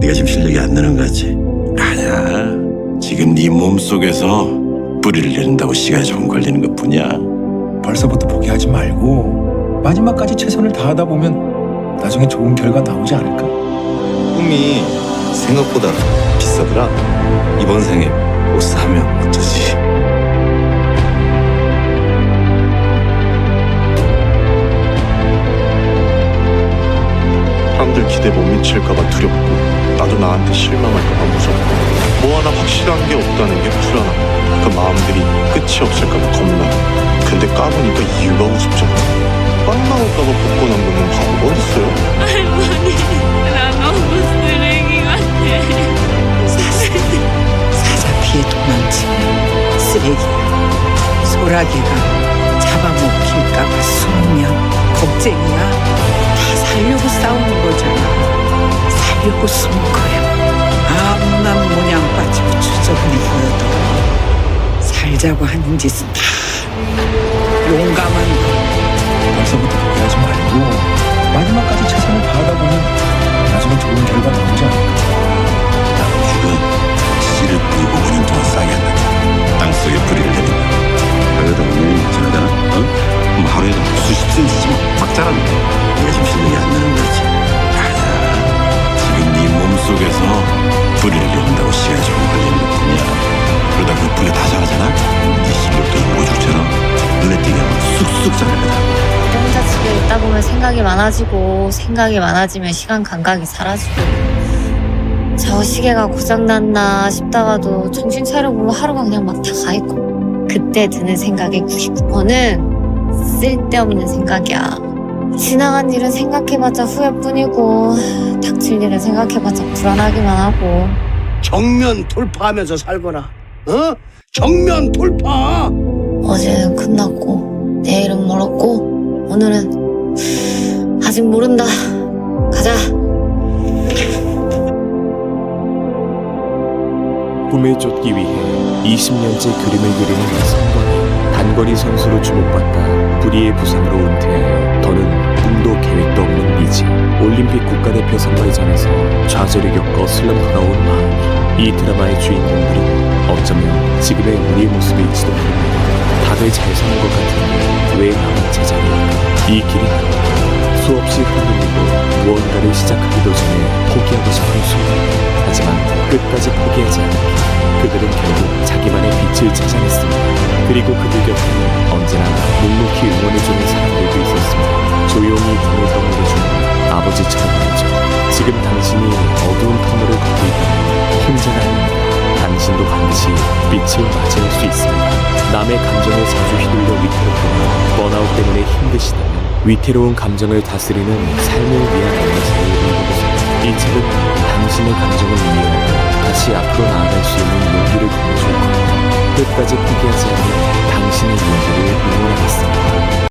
네가 지금 실력이 안 느는 거 같지? 아니야. 지금 네 몸속에서 뿌리를 내린다고 시간이 좀 걸리는 것 뿐이야. 벌써부터 포기하지 말고 마지막까지 최선을 다하다 보면 나중에 좋은 결과 나오지 않을까? 꿈이 생각보다 비싸더라. 이번 생에 못 사면 어쩌지? 사람들 기대 못 미칠까봐 두렵고 나도 나한테 실망할까봐 무섭고 뭐 하나 확실한 게 없다는 게 불안하고 그 마음들이 끝이 없을까봐 겁나고 근데 까보니까 이유가 우습잖아 빵 나올까봐 복권 안 걷는 바보가 어딨어요? 할머니, 나 너무 쓰레기 같아. 사사피에 도망치는 쓰레기야. 소라게가 잡아먹힐까봐 숨으면 겁쟁이야. 다 살려고 싸우 살려고 숨은 거야. 아무만 모양 빠지고 추적이 보여도 살자고 하는 짓은 다 용감한 거. 벌써부터 생각이 많아지고 생각이 많아지면 시간 감각이 사라지고 저 시계가 고장났나 싶다가도 정신 차려보면 하루가 그냥 막 다 가있고 그때 드는 생각의 99%는 쓸데없는 생각이야 지나간 일은 생각해봤자 후회뿐이고 닥칠 일은 생각해봤자 불안하기만 하고 정면 돌파하면서 살거라. 어? 정면 돌파. 어제는 끝났고 내일은 멀었고 오늘은 아직 모른다. 가자. 꿈을 쫓기 위해 20년째 그림을 그리는 성건이 단거리 선수로 주목받다 불의의 부상으로 은퇴하여 더는 꿈도 계획도 없는 미지 올림픽 국가대표 선발전에서 좌절을 겪어 슬럼프가 온 마음이 이 드라마의 주인공들은 어쩌면 지금의 우리의 모습일지도 모릅니다. 다들 잘 사는 것 같은데 왜 나만 제자리일까 이 아닐까 수없이 흔들리고 무언가를 시작하기도 전에 포기하고 싶은 순간 하지만 끝까지 포기하지 않았기에 그들은 결국 자기만의 빛을 찾아냈습니다. 그리고 그들 곁에는 언제나 묵묵히 응원해주는 사람들도 있었습니다. 조용히 등을 떠밀어주는 아버지처럼 말이죠. 지금 당신이 어두운 터널을 걷고 있다면 혼자가 아닙니다. 당신도 반드시 빛을 맞이할 수 있습니다. 남의 감정에 자주 휘둘려 위태롭거나 번아웃 때문에 힘드시다면 위태로운 감정을 다스리는 삶을 위한 에너지를 읽어보세요. 이 책은 당신의 감정을 이해하고 다시 앞으로 나아갈 수 있는 용기를 거머줄 겁니다. 끝까지 포기하지 않는 당신의 용기를 응원하겠습니다.